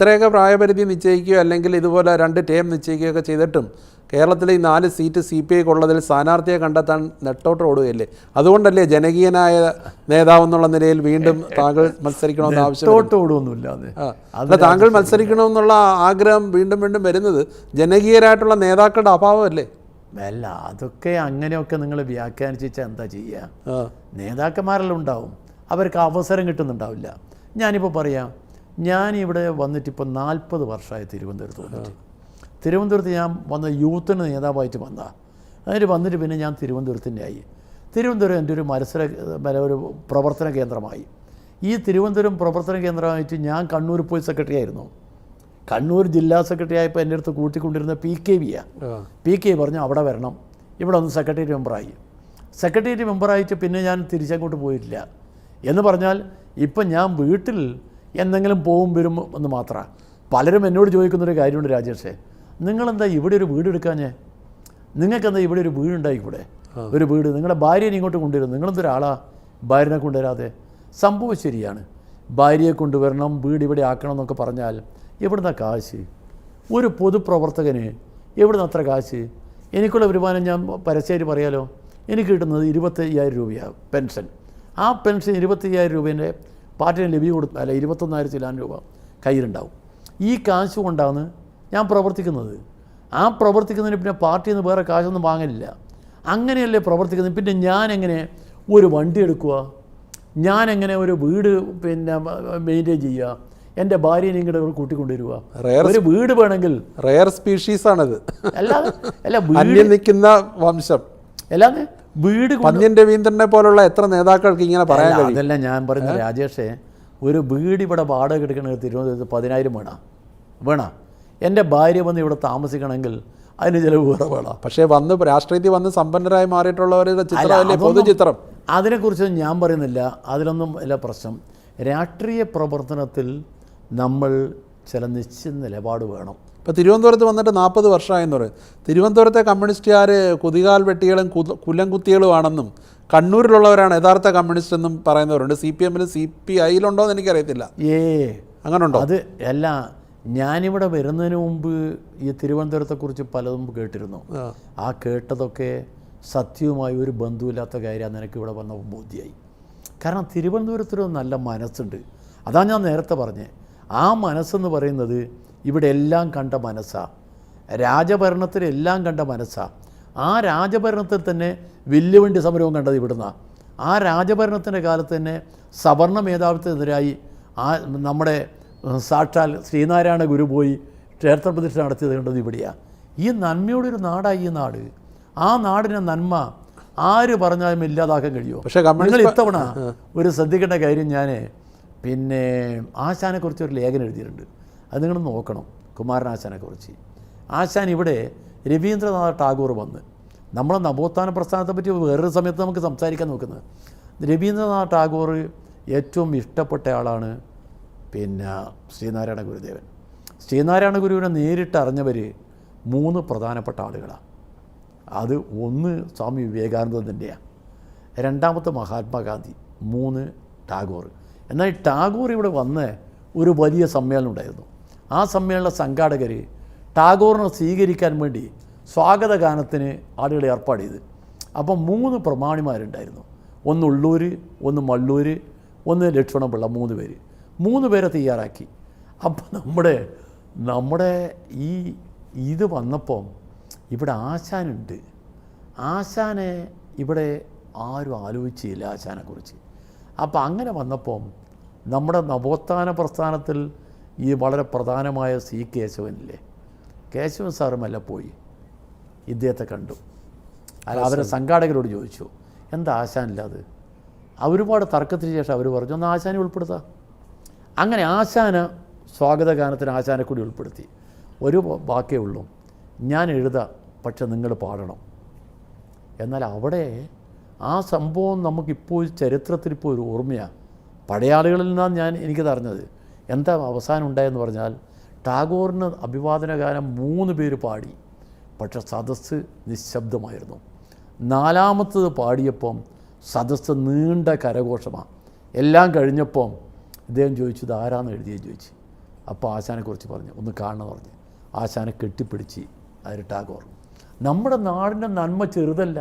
ഇത്രയൊക്കെ പ്രായപരിധി നിശ്ചയിക്കുകയോ അല്ലെങ്കിൽ ഇതുപോലെ രണ്ട് ടേം നിശ്ചയിക്കുകയൊക്കെ ചെയ്തിട്ടും കേരളത്തിലെ ഈ നാല് സീറ്റ് സി പി ഐക്ക് ഉള്ളതിൽ സ്ഥാനാർത്ഥിയെ കണ്ടെത്താൻ നെട്ടോട്ട് ഓടുകയല്ലേ? അതുകൊണ്ടല്ലേ ജനകീയനായ നേതാവ് എന്നുള്ള നിലയിൽ വീണ്ടും താങ്കൾ മത്സരിക്കണമെന്ന് ആവശ്യം. അല്ല താങ്കൾ മത്സരിക്കണമെന്നുള്ള ആഗ്രഹം വീണ്ടും വീണ്ടും വരുന്നത് ജനകീയരായിട്ടുള്ള നേതാക്കളുടെ അഭാവമല്ലേ? അല്ല അതൊക്കെ അങ്ങനെയൊക്കെ നിങ്ങൾ വ്യാഖ്യാനിച്ചാൽ എന്താ ചെയ്യുക. നേതാക്കന്മാരെല്ലാം ഉണ്ടാവും. അവർക്ക് അവസരം കിട്ടുന്നുണ്ടാവില്ല. ഞാനിപ്പോൾ പറയാം ഞാനിവിടെ വന്നിട്ട് ഇപ്പോൾ നാൽപ്പത് വർഷമായി തിരുവനന്തപുരത്ത് വന്നിട്ട്. തിരുവനന്തപുരത്ത് ഞാൻ വന്ന യൂത്തിന് നേതാവായിട്ട് വന്ന. അതിന് വന്നിട്ട് പിന്നെ ഞാൻ തിരുവനന്തപുരത്തിന്റെ ആയി. തിരുവനന്തപുരം എന്റെ ഒരു മത്സര ഒരു പ്രവർത്തന കേന്ദ്രമായി. ഈ തിരുവനന്തപുരം പ്രവർത്തന കേന്ദ്രമായിട്ട് ഞാൻ കണ്ണൂർ പോയി സെക്രട്ടറി ആയിരുന്നു. കണ്ണൂർ ജില്ലാ സെക്രട്ടറി ആയപ്പോൾ എന്റെ അടുത്ത് കൂട്ടിക്കൊണ്ടിരുന്ന പി കെ വിയാണ് ആ. പി കെ പറഞ്ഞു അവിടെ വരണം. ഇവിടെ ഒന്ന് സെക്രട്ടേറിയറ്റ് മെമ്പറായി സെക്രട്ടേറിയറ്റ് മെമ്പറായിട്ട് പിന്നെ ഞാൻ തിരിച്ചങ്ങോട്ട് പോയിട്ടില്ല. എന്ന് പറഞ്ഞാൽ ഇപ്പം ഞാൻ വീട്ടിൽ എന്തെങ്കിലും പോവും വരും എന്ന് മാത്രമാണ് പലരും എന്നോട് ചോദിക്കുന്നൊരു കാര്യമുണ്ട് രാജേഷേ. നിങ്ങളെന്താ ഇവിടെ ഒരു വീട് എടുക്കാഞ്ഞേ? നിങ്ങൾക്കെന്താ ഇവിടെ ഒരു വീടുണ്ടായി ഇവിടെ? ഒരു വീട്. നിങ്ങളുടെ ഭാര്യനെ ഇങ്ങോട്ട് കൊണ്ടുവരും നിങ്ങളെന്തൊരാളാ? ഭാര്യനെ കൊണ്ടുവരാതെ. സംഭവം ശരിയാണ്. ഭാര്യയെ കൊണ്ടുവരണം വീട് ഇവിടെ ആക്കണം എന്നൊക്കെ പറഞ്ഞാൽ എവിടുന്ന കാശ്? ഒരു പൊതുപ്രവർത്തകന് എവിടുന്ന് അത്ര കാശ്? എനിക്കുള്ള വരുമാനം ഞാൻ പരസ്യമായിട്ട് പറയാലോ? എനിക്ക് കിട്ടുന്നത് ഇരുപത്തയ്യായിരം രൂപയാണ് പെൻഷൻ. ആ പെൻഷൻ ഇരുപത്തയ്യായിരം രൂപേന്റെ പാർട്ടിന് ലഭ്യ കൊടുത്ത അല്ല ഇരുപത്തൊന്നായിരത്തി ലാൻ രൂപ കയ്യിലുണ്ടാവും. ഈ കാശ് കൊണ്ടാണ് ഞാൻ പ്രവർത്തിക്കുന്നത്. ആ പ്രവർത്തിക്കുന്നതിന് പിന്നെ പാർട്ടിയിൽ നിന്ന് വേറെ കാശൊന്നും വാങ്ങലില്ല. അങ്ങനെയല്ലേ പ്രവർത്തിക്കുന്നത്? പിന്നെ ഞാൻ എങ്ങനെ ഒരു വണ്ടി എടുക്കുക? ഞാൻ എങ്ങനെ ഒരു വീട് പിന്നെ മെയിന്റെയിൻ ചെയ്യുക? എന്റെ ഭാര്യയെ നിങ്ങളുടെ കൂട്ടിക്കൊണ്ടുവരിക? ഒരു വീട് വേണമെങ്കിൽ റെയർ സ്പീഷീസ് ആണത്. അല്ലാതെ അല്ല വീട് നിൽക്കുന്ന വംശം. അല്ലാതെ വീട് പന്ന്യൻ രവീന്ദ്രനെ പോലുള്ള എത്ര നേതാക്കൾക്ക് ഇങ്ങനെ പറയാൻ കഴിയും? അതല്ല ഞാൻ പറയുന്നത് രാജേഷേ ഒരു വീട് ഇവിടെ വാടക എടുക്കണമെങ്കിൽ തിരുവനന്തപുരത്ത് പതിനായിരം വേണം. വേണം. എന്റെ ഭാര്യ വന്ന് ഇവിടെ താമസിക്കണമെങ്കിൽ അതിന് ചിലവ് വേറെ വേണം. പക്ഷേ വന്ന് രാഷ്ട്രീയത്തിൽ വന്ന് സമ്പന്നരായി മാറിയിട്ടുള്ളവരുടെ ചിത്രം അതൊന്നും- പൊതുചിത്രം. അതിനെക്കുറിച്ചൊന്നും ഞാൻ പറയുന്നില്ല. അതിലൊന്നും ഇല്ല പ്രശ്നം. രാഷ്ട്രീയ പ്രവർത്തനത്തിൽ നമ്മൾ ചില നിശ്ചിത നിലപാട് വേണം. ഇപ്പോൾ തിരുവനന്തപുരത്ത് വന്നിട്ട് നാൽപ്പത് വർഷമായെന്ന് പറയും. തിരുവനന്തപുരത്തെ കമ്മ്യൂണിസ്റ്റുകാർ കുതികാൽ വെട്ടികളും കുലം കുത്തികളുമാണെന്നും കണ്ണൂരിലുള്ളവരാണ് യഥാർത്ഥ കമ്മ്യൂണിസ്റ്റ് എന്നും പറയുന്നവരുണ്ട്. സി പി എമ്മിലും സി പി ഐയിലുണ്ടോ എന്ന് എനിക്കറിയത്തില്ല. ഏ അങ്ങനെ ഉണ്ടോ അത് അല്ല ഞാനിവിടെ വരുന്നതിന് മുമ്പ് ഈ തിരുവനന്തപുരത്തെക്കുറിച്ച് പലതും കേട്ടിരുന്നു. ആ. കേട്ടതൊക്കെ സത്യവുമായി ഒരു ബന്ധുവില്ലാത്ത കാര്യമാണ് നിനക്ക് ഇവിടെ വന്ന ബോധ്യമായി കാരണം തിരുവനന്തപുരത്തൊരു നല്ല മനസ്സുണ്ട്. അതാണ് ഞാൻ നേരത്തെ പറഞ്ഞത് ആ മനസ്സെന്ന് പറയുന്നത് ഇവിടെ എല്ലാം കണ്ട മനസ്സാണ് രാജഭരണത്തിൽ എല്ലാം കണ്ട മനസ്സാണ് ആ രാജഭരണത്തിൽ തന്നെ വില്ലുവണ്ടി സമരവും കണ്ടത് ഇവിടുന്നാണ് ആ രാജഭരണത്തിന്റെ കാലത്ത് തന്നെ സവർണ മേധാവിത്വത്തിനെതിരായി ആ നമ്മുടെ സാക്ഷാൽ ശ്രീനാരായണ ഗുരു പോയി ക്ഷേത്രപ്രതിഷ്ഠ നടത്തിയത് കണ്ടത് ഇവിടെയാണ് ഈ നന്മയുടെ ഒരു നാടായി ഈ നാട്. ആ നാടിന്റെ നന്മ ആര് പറഞ്ഞാലും ഇല്ലാതാക്കാൻ കഴിയുമോ പക്ഷേ നിങ്ങൾ ഇത്തവണ ഒരു ശ്രദ്ധിക്കേണ്ട കാര്യം ഞാൻ പിന്നെ ആശാനെക്കുറിച്ച് ഒരു ലേഖനം എഴുതിയിട്ടുണ്ട്. അത് നിങ്ങൾ നോക്കണം കുമാരനാശാനെക്കുറിച്ച്. ആശാൻ ഇവിടെ രവീന്ദ്രനാഥ് ടാഗോർ വന്ന് നമ്മൾ നവോത്ഥാന പ്രസ്ഥാനത്തെ പറ്റി വേറൊരു സമയത്ത് നമുക്ക് സംസാരിക്കാൻ നോക്കുന്നത്. രവീന്ദ്രനാഥ് ടാഗോർ ഏറ്റവും ഇഷ്ടപ്പെട്ട ആളാണ് പിന്നെ ശ്രീനാരായണ ഗുരുദേവൻ. ശ്രീനാരായണ ഗുരുവിനെ നേരിട്ട് അറിഞ്ഞവർ മൂന്ന് പ്രധാനപ്പെട്ട ആളുകളാണ് അത് ഒന്ന് സ്വാമി വിവേകാനന്ദന്റെയാണ് രണ്ടാമത്തെ മഹാത്മാഗാന്ധി മൂന്ന് ടാഗോർ. എന്നാൽ ടാഗോർ ഇവിടെ വന്ന് ഒരു വലിയ സമ്മേളനം ഉണ്ടായിരുന്നു. ആ സമ്മേളന സംഘാടകർ ടാഗോറിനെ സ്വീകരിക്കാൻ വേണ്ടി സ്വാഗത ഗാനത്തിന് ആളുകളെ ഏർപ്പാട് ചെയ്ത്. അപ്പം മൂന്ന് പ്രമാണിമാരുണ്ടായിരുന്നു. ഒന്ന് ഉള്ളൂർ ഒന്ന് മള്ളൂർ ഒന്ന് ലക്ഷ്മണപിള്ള മൂന്ന് പേര്. മൂന്ന് പേരെ തയ്യാറാക്കി. അപ്പം നമ്മുടെ നമ്മുടെ ഈ ഇത് വന്നപ്പം ഇവിടെ ആശാനുണ്ട്. ആശാനെ ഇവിടെ ആരും ആലോചിച്ചില്ല ആശാനെക്കുറിച്ച്. അപ്പം അങ്ങനെ വന്നപ്പം നമ്മുടെ നവോത്ഥാന പ്രസ്ഥാനത്തിൽ ഈ വളരെ പ്രധാനമായ സി കേശവനില്ലേ? കേശവൻ സാറുമല്ല പോയി. ഇദ്ദേഹത്തെ കണ്ടു. അല്ല അവരെ സംഘാടകരോട് ചോദിച്ചു എന്താ ആശാനില്ലാത് ഒരുപാട് തർക്കത്തിന് ശേഷം അവർ പറഞ്ഞു ഒന്ന് ആശാനെ ഉൾപ്പെടുത്താം. അങ്ങനെ ആശാന സ്വാഗതഗാനത്തിന് ആശാനെ കൂടി ഉൾപ്പെടുത്തി. ഒരു വാക്കേ ഉള്ളൂ ഞാൻ എഴുതാം പക്ഷെ നിങ്ങൾ പാടണം. എന്നാൽ അവിടെ ആ സംഭവം നമുക്കിപ്പോൾ ചരിത്രത്തിൽ ഇപ്പോൾ ഒരു ഓർമ്മയാണ് പഴയ ആളുകളിൽ നിന്നാണ് ഞാൻ എനിക്കത് അറിഞ്ഞത് എന്താ അവസാനം ഉണ്ടായെന്ന് പറഞ്ഞാൽ ടാഗോറിന് അഭിവാദന ഗാനം മൂന്ന് പേര് പാടി. പക്ഷെ സദസ്സ് നിശബ്ദമായിരുന്നു. നാലാമത്തത് പാടിയപ്പം സദസ്സ് നീണ്ട കരഘോഷമാണ് എല്ലാം കഴിഞ്ഞപ്പം ഇദ്ദേഹം ചോദിച്ചു ഇത് ആരാന്ന് എഴുതിയെന്ന് ചോദിച്ചു. അപ്പോൾ ആശാനെക്കുറിച്ച് പറഞ്ഞു ഒന്ന് കാണണം പറഞ്ഞു. ആശാനെ കെട്ടിപ്പിടിച്ച് അതിൽ ടാഗോർ. നമ്മുടെ നാടിന്റെ നന്മ ചെറുതല്ല.